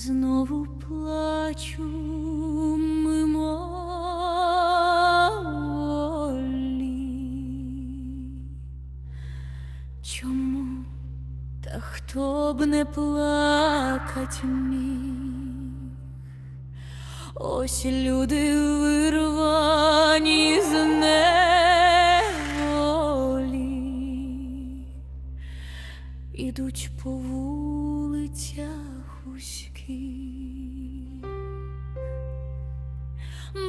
знову плачу мимоволі. Чому та хто б не плакать міг? Ось люди вирвані з неволі, ідуть по вулицях вузьких.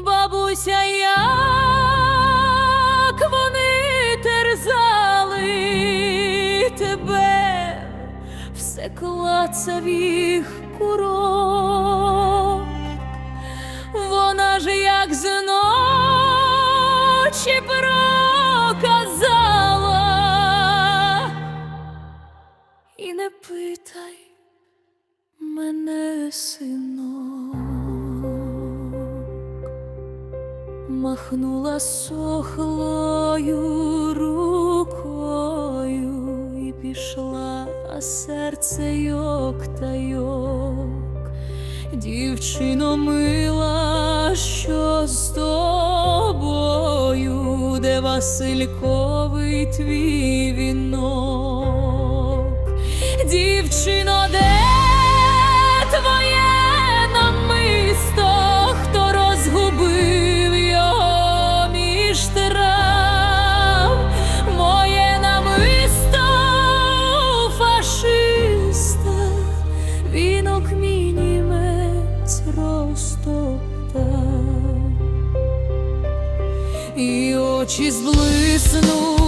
Бабуся, як вони терзали тебе, все клацав синок, махнула сохлою рукою і пішла, а серце йок та йок. Дівчино мила, що з тобою, де Васильковий твій вінок? Дівчино, де очі зблиснули з мене.